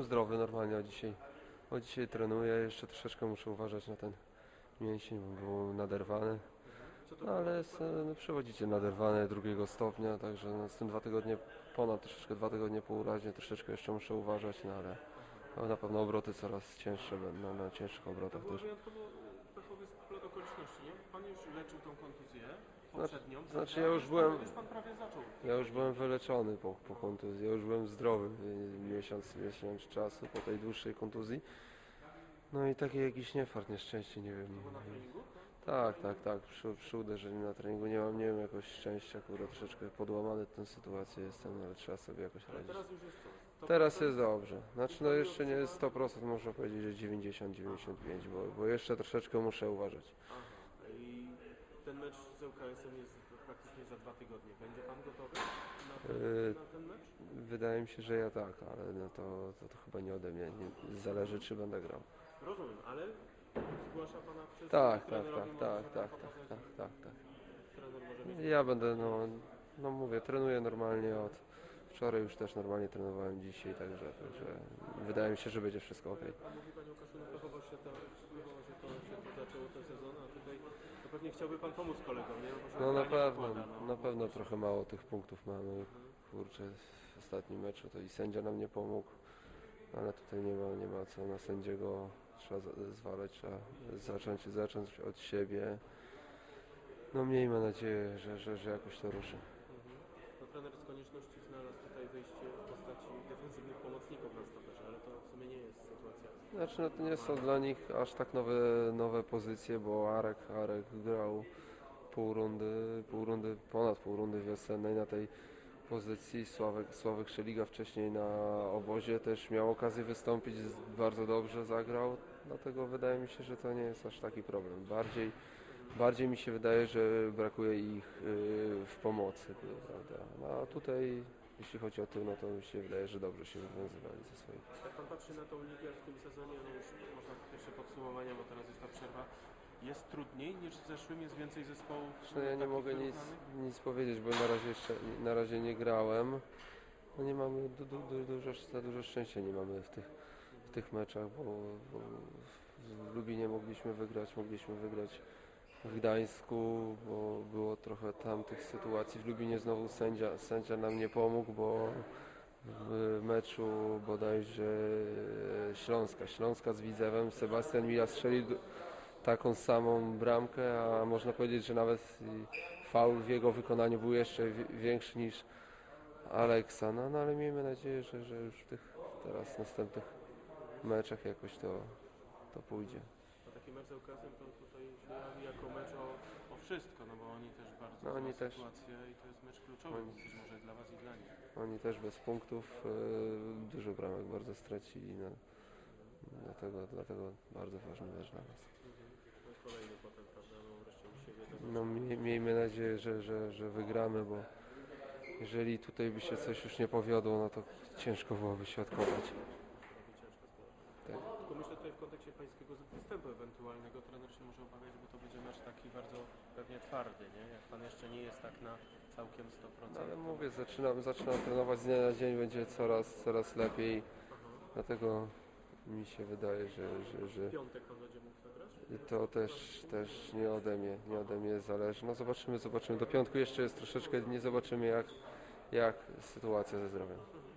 jestem zdrowy normalnie od dzisiaj. Od dzisiaj trenuję, jeszcze troszeczkę muszę uważać na ten mięsień, bo był naderwany. No, ale jest no, przewodziciel naderwany drugiego stopnia, także no, z tym dwa tygodnie, ponad troszeczkę dwa tygodnie po urazie, troszeczkę jeszcze muszę uważać, no ale na pewno obroty coraz cięższe będą, na, cięższych obrotach też. Pechowy splot okoliczności, nie? Pan już leczył tą kontuzję poprzednią. znaczy prawda? ja już byłem- Już pan prawie zaczął. Ja już byłem wyleczony po, po kontuzji, ja już byłem zdrowy y, miesiąc, miesiąc czasu po tej dłuższej kontuzji. No i taki jakiś niefart, nieszczęście, nie wiem. To na treningu? Tak, tak, tak, przy, przy uderzeniu na treningu nie mam, nie wiem, jakoś szczęścia, kurde, troszeczkę podłamany tę sytuację jestem, ale trzeba sobie jakoś Ale radzić. teraz już jest co? 100%? Teraz jest dobrze. Znaczy no jeszcze nie jest 100%, można powiedzieć, że 90-95, bo, bo jeszcze troszeczkę muszę uważać. Aha. I ten mecz z ŁKS-em jest praktycznie za dwa tygodnie. Będzie pan gotowy na ten, Yy, na ten mecz? Wydaje mi się, że ja tak, ale no to, to, to chyba nie ode mnie, nie, zależy czy będę grał. Rozumiem, ale zgłasza pana przez Tak, tak, trenerowi, tak, może tak, tak, pokazać, tak, tak, tak, tak. Trener może mieć Ja będę, no, no mówię, trenuję normalnie od wczoraj już też normalnie trenowałem dzisiaj, także, także wydaje mi się, że będzie wszystko ok. Panie Łukaszu, no pechowo się to, pechowo się to, się to zaczęło ten sezon, a tutaj to pewnie chciałby Pan pomóc kolegom, nie? Bo się No na pewno, no. na pewno trochę mało tych punktów mamy. Kurczę, w ostatnim meczu to i sędzia nam nie pomógł, ale tutaj nie ma, nie ma co na sędziego trzeba za- zwalać, trzeba zacząć, zacząć od siebie. No miejmy nadzieję, że, że, że jakoś to ruszy. Trener z konieczności znalazł tutaj wyjście w postaci defensywnych pomocników na stoperze, ale to w sumie nie jest sytuacja. Znaczy no to nie są dla nich aż tak nowe, nowe pozycje, bo Arek, Arek grał pół rundy, pół rundy, ponad pół rundy wiosennej na tej pozycji. Sławek, Sławek Szeliga wcześniej na obozie też miał okazję wystąpić, bardzo dobrze zagrał, dlatego wydaje mi się, że to nie jest aż taki problem. Bardziej, bardziej mi się wydaje, że brakuje ich y, w pomocy, prawda? No, a tutaj jeśli chodzi o tył, no to mi się wydaje, że dobrze się wywiązywali ze swoich. Jak Pan patrzy na tą ligę w tym sezonie, no już można pierwsze podsumowania, bo teraz jest ta przerwa, jest trudniej niż w zeszłym, jest więcej zespołów No ja nie mogę nic, nic powiedzieć, bo na razie jeszcze na razie nie grałem. No nie mamy du, du, du, dużo, za dużo szczęścia nie mamy w tych, w tych meczach, bo, bo w Lubinie mogliśmy wygrać, mogliśmy wygrać w Gdańsku, bo było trochę tam tych sytuacji. W Lubinie znowu sędzia, sędzia nam nie pomógł, bo w meczu bodajże Śląska, Śląska z Widzewem, Sebastian Mila strzelił taką samą bramkę, a można powiedzieć, że nawet faul w jego wykonaniu był jeszcze wi- większy niż Aleksa. No, no ale miejmy nadzieję, że, że już w tych teraz następnych meczach jakoś to, to pójdzie. To tutaj się jako mecz o, o wszystko, no bo oni też bardzo No, oni też. sytuacja i to jest mecz kluczowy, Oni- może dla Was i dla nich. Oni też bez punktów y, dużo bramek bardzo stracili. No, dlatego, dlatego bardzo ważny mecz dla nas. No kolejny potem, prawda, no wreszcie u siebie. No, mie- miejmy nadzieję, że, że, że wygramy, bo jeżeli tutaj by się coś już nie powiodło, no to ciężko byłoby się odkopać. Robi ciężko sprawa. Tak. Tylko myślę tutaj w kontekście pańskiego występu ewentualnego trener się może obawiać, bo to będzie mecz taki bardzo pewnie twardy, nie? Jak pan jeszcze nie jest tak na całkiem 100%. No, ale mówię, zaczynam, zaczynam trenować z dnia na dzień, będzie coraz, coraz lepiej. Dlatego mi się wydaje, że, że, że piątek pan będzie mógł zagrać? to też, też nie ode mnie, nie ode mnie zależy. No zobaczymy, zobaczymy. Do piątku jeszcze jest troszeczkę, nie zobaczymy jak, jak sytuacja ze zdrowiem. Mhm.